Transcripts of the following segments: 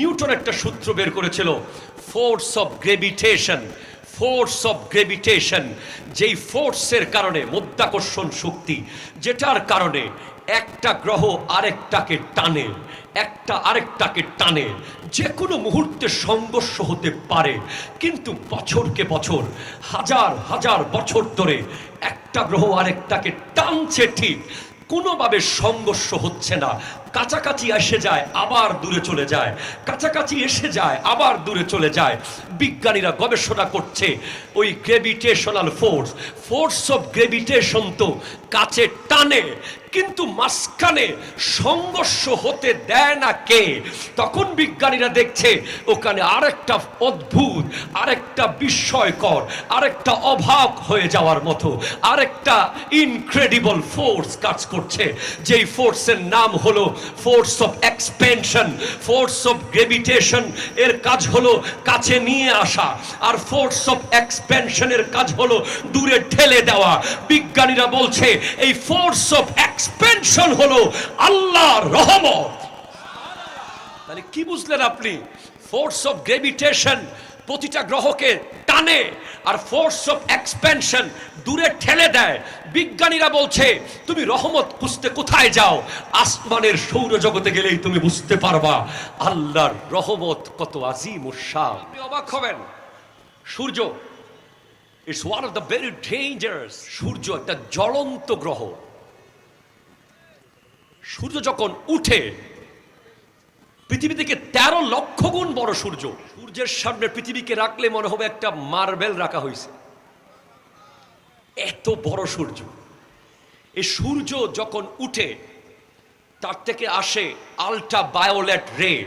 Newton একটা সূত্র বের করেছিল force of gravitation force of gravitation যেই ফোর্সের কারণে মধ্যাকর্ষণ শক্তি, যেটার কারণে একটা গ্রহ আরেকটাকে টানে, একটা আরেকটাকে টানে যে কোনো মুহূর্তে সংঘর্ষ হতে পারে, কিন্তু বছরকে বছর, হাজার হাজার বছর ধরে একটা গ্রহ আরেকটাকে টানছে ঠিক, কোনোভাবে সংঘর্ষ হচ্ছে না কাছাকাছি এসে যায়, আবার দূরে চলে যায়। কাছাকাছি এসে যায়, আবার দূরে চলে যায়। বিজ্ঞানীরা গবেষণা করছে ওই gravitational force force of gravitation তো কাছে টানে, কিন্তু মাঝখানে সংঘর্ষ হতে দেয় না কে? তখন বিজ্ঞানীরা দেখছে, ওখানে আরেকটা অদ্ভুত, আরেকটা বিস্ময়কর, আরেকটা অভাব হয়ে যাওয়ার মতো, আরেকটা ইনক্রেডিবল ফোর্স কাজ করছে। যেই ফোর্সের নাম হলো force of expansion force of gravitation এর কাজ হলো কাছে নিয়ে আসা, আর ফোর্স অফ এক্সপেনশনের কাজ হলো দূরে ঠেলে দেওয়া। বিজ্ঞানীরা বলছে এই ফোর্স অফ এক্সপেনশন হলো আল্লাহর রহমত। তাহলে কি বুঝলেন আপনি? ফোর্স অফ গ্রেভিটেশন প্রতিটা গ্রহকে টানে আর ফোর্স অফ এক্সপেনশন দূরে ঠেলে দেয়। বিজ্ঞানীরা বলছে, তুমি রহমত খুঁজতে কোথায় যাও? আসমানের সৌরজগতে গেলেই তুমি বুঝতে পারবা আল্লাহর রহমত কত আজিম উৎসাহ আপনি অবাক হবেন। সূর্য it's one of the very dangerous সূর্য একটা জ্বলন্ত গ্রহ। সূর্য যখন উঠে পৃথিবী থেকে তেরো লক্ষ গুণ বড় সূর্য। সূর্যের সামনে পৃথিবীকে রাখলে মনে হবে একটা মার্বেল রাখা হয়েছে। এত বড় সূর্য। এই সূর্য যখন উঠে, তার থেকে আসে আলট্রা বায়োলেট রে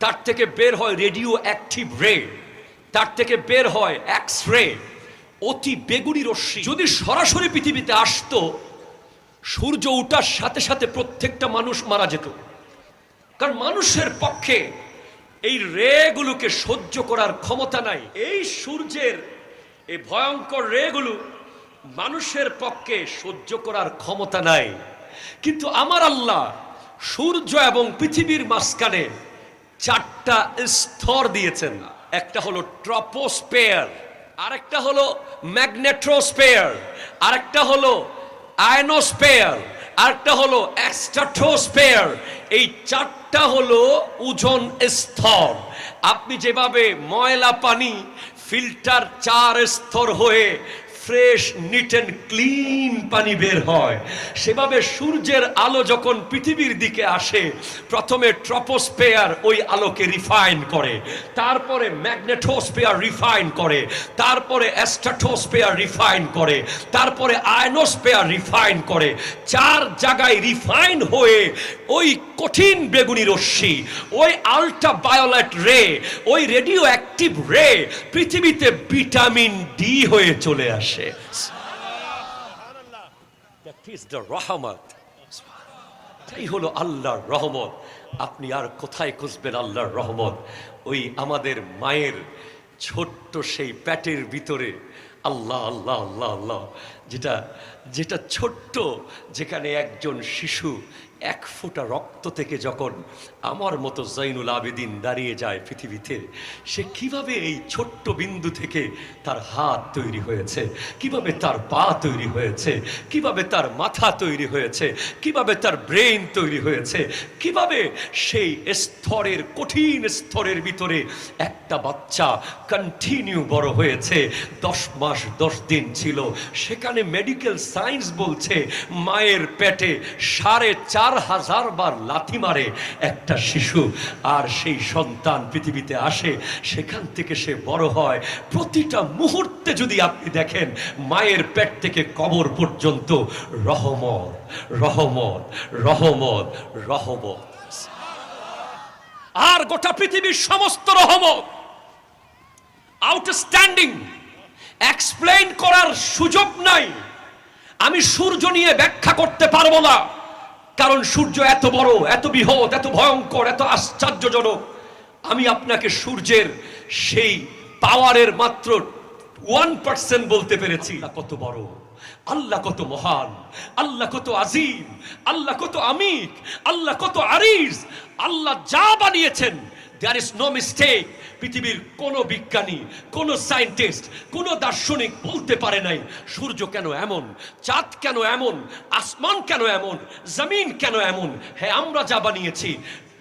তার থেকে বের হয় রেডিও অ্যাক্টিভ রে তার থেকে বের হয় এক্স রে অতি বেগুনি রশ্মি। যদি সরাসরি পৃথিবীতে আসতো, সূর্য উঠার সাথে সাথে প্রত্যেকটা মানুষ মারা যেত। কারণ মানুষের পক্ষে এই রেগুলোকে সহ্য করার ক্ষমতা নাই। এই সূর্যের, এই ভয়ঙ্কর রেগুলো মানুষের পক্ষে সহ্য করার ক্ষমতা নাই। কিন্তু আমার আল্লাহ সূর্য এবং পৃথিবীর মাঝখানে চারটা স্তর দিয়েছেন। একটা হলো ট্রপোস্পেয়ার আরেকটা হলো ম্যাগনেট্রোস্পেয়ার আরেকটা হলো আয়নোস্পেয়ার আরেকটা হলো অ্যাস্টাটোস্পেয়ার এই চারটা হলো ওজন স্তর। আপনি যেভাবে ময়লা পানি ফিল্টার চার স্তর হয়ে ফ্রেশ, নিট অ্যান্ড ক্লিন পানি বের হয়। সেভাবে সূর্যের আলো যখন পৃথিবীর দিকে আসে, প্রথমে ট্রপোস্পেয়ার ওই আলোকে রিফাইন করে, তারপরে ম্যাগনেটোস্পেয়ার রিফাইন করে, তারপরে অ্যাস্ট্রাটোস্পেয়ার রিফাইন করে, তারপরে আয়নোস্পেয়ার রিফাইন করে। চার জায়গায় রিফাইন হয়ে ওই কঠিন বেগুনি রশ্মি, ওই আলট্রা বায়োলেট রে, ওই রেডিও অ্যাক্টিভ রে পৃথিবীতে ভিটামিন ডি হয়ে চলে আসে। The রহমত এই হলো আল্লাহর রহমত। আপনি আর কোথায় খুঁজবেন আল্লাহর রহমত? ওই আমাদের মায়ের ছোট্ট সেই প্যাটের ভিতরে। আল্লাহ আল্লাহ আল্লাহ আল্লাহ। যেটা যেটা ছোট্ট, যেখানে একজন শিশু এক ফোঁটা রক্ত থেকে যখন আমার মতো জৈনুল আবেদিন দাঁড়িয়ে যায় পৃথিবীতে, সে কীভাবে এই ছোট্ট বিন্দু থেকে তার হাত তৈরি হয়েছে? কীভাবে তার পা তৈরি হয়েছে? কীভাবে তার মাথা তৈরি হয়েছে? কীভাবে তার ব্রেন তৈরি হয়েছে? কীভাবে সেই স্তরের কঠিন স্তরের ভিতরে একটা বাচ্চা কন্টিনিউ বড় হয়েছে? দশ মাস দশ দিন ছিল। সেখানে মেডিকেল সায়েন্স বলছে, মায়ের পেটে সাড়ে চার হাজার হাজার বার লাথি মারে একটা শিশু, আর সেই সন্তান পৃথিবীতে আসে, সেখান থেকে সে বড় হয়। প্রতিটা মুহূর্তে যদি আপনি দেখেন, মায়ের পেট থেকে কবর পর্যন্ত রহমত রহমত রহমত রহমত। আর গোটা পৃথিবীর সমস্ত রহমত আউটস্ট্যান্ডিং এক্সপ্লেইন করার সুযোগ নাই। আমি সূর্য নিয়ে ব্যাখ্যা করতে পারব না। কারণ সূর্য এত বড়, এত বৃহৎ, এত ভয়ঙ্কর, এত আশ্চর্যজনক। আমি আপনাকে সূর্যের সেই পাওয়ারের মাত্র ওয়ান পার্সেন্ট বলতে পেরেছি। কত বড়, আল্লাহ কত মহান, আল্লাহ কত আজিম, আল্লাহ কত আমিক আল্লাহ কত আরিজ, আল্লাহ যা বানিয়েছেন দেয়ার ইজ নো মিস্টেক পৃথিবীর কোনো বিজ্ঞানী, কোনো সায়েন্টিস্ট, কোনো দার্শনিক বলতে পারে নাই, সূর্য কেন এমন, চাঁদ কেন এমন, আসমান কেন এমন, জমিন কেন এমন? হ্যাঁ আমরা যা বানিয়েছি,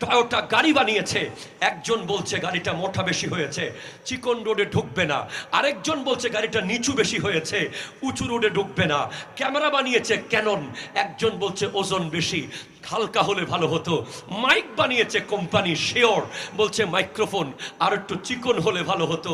টয়োটা গাড়ি বানিয়েছে, একজন বলছে গাড়িটা মোটা বেশি হয়েছে, চিকন রোডে ঢুকবে না, আরেকজন বলছে গাড়িটা নিচু বেশি হয়েছে, উঁচু রোডে ঢুকবে না, ক্যামেরা বানিয়েছে ক্যানন, একজন বলছে ওজন বেশি হালকা হলে ভালো হতো। মাইক বানিয়েছে কোম্পানি শেওর বলছে, মাইক্রোফোন আর একটু চিকন হলে ভালো হতো।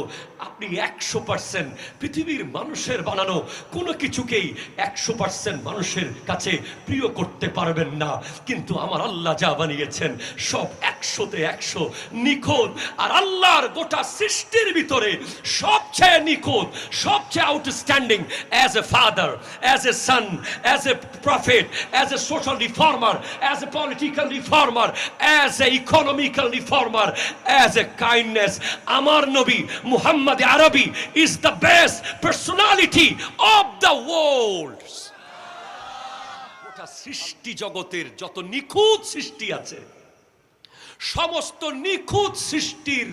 আপনি একশো পার্সেন্ট পৃথিবীর মানুষের বানানো কোনো কিছুকেই একশো পার্সেন্ট মানুষের কাছে প্রিয় করতে পারবেন না। কিন্তু আমার আল্লাহ যা বানিয়েছেন সব একশোতে একশো নিখোঁজ আর আল্লাহর গোটা সৃষ্টির ভিতরে সবচেয়ে নিখোঁজ সবচেয়ে outstanding as a father as a son as a prophet as a social reformer a political reformer as a economical reformer as a kindness আমার নবী মুহাম্মদ আরবি is the best personality of the world গোটা সৃষ্টি জগতের যত নিখুঁত সৃষ্টি আছে, সমস্ত নিখুঁত সৃষ্টির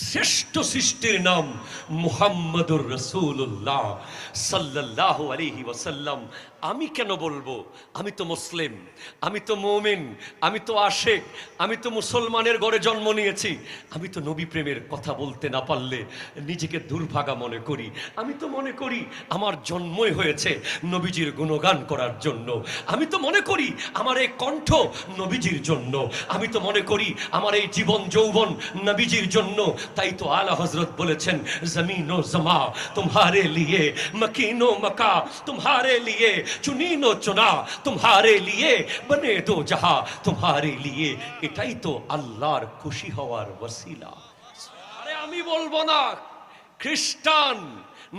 শ্রেষ্ঠ সৃষ্টির নাম মুহাম্মদুর রসুল্লাহ সাল্লাহ আলহি ওয়াসাল্লাম। আমি কেন বলব? আমি তো মুসলিম, আমি তো মৌমিন, আমি তো আশেক, আমি তো মুসলমানের ঘরে জন্ম নিয়েছি। আমি তো নবী প্রেমের কথা বলতে না পারলে নিজেকে দুর্ভাগা মনে করি। আমি তো মনে করি আমার জন্মই হয়েছে নবীজির গুণগান করার জন্য। আমি তো মনে করি আমার এই কণ্ঠ নবীজির জন্য। আমি তো মনে করি আমার এই জীবন যৌবন নবীজির জন্য। তাই তো আলা হজরত বলেছেন, জমিন ও জমা তোমারে লিয়ে, মকিনো মকা তোমারে লিয়ে, চুনিনো চুনা তোমারে লিয়ে, বনে দো জাহা তোমারে লিয়ে। এটাই তো আল্লাহর খুশি হওয়ার ওসিলা আরে আমি বলব না, খ্রিস্টান,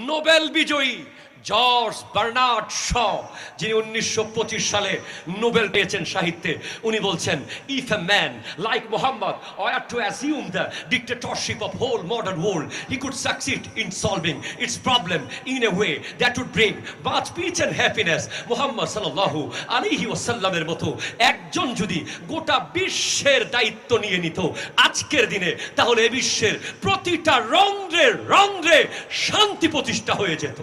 নোবেল বিজয়ী জর্জ বার্নার্ড শ, যিনি উনিশশো পঁচিশ সালে নোবেল পেয়েছেন সাহিত্যে, উনি বলছেন if a man like Muhammad were to assume the dictatorship of whole modern world he could succeed in solving its problem in a way that would bring but peace and happiness Muhammad সাল্লাল্লাহু আলাইহি ওসাল্লামের মতো একজন যদি গোটা বিশ্বের দায়িত্ব নিয়ে নিত, আজকের দিনে তাহলে এ বিশ্বের প্রতিটা রন্ধ্রে রন্ধ্রে শান্তি প্রতিষ্ঠা হয়ে যেত।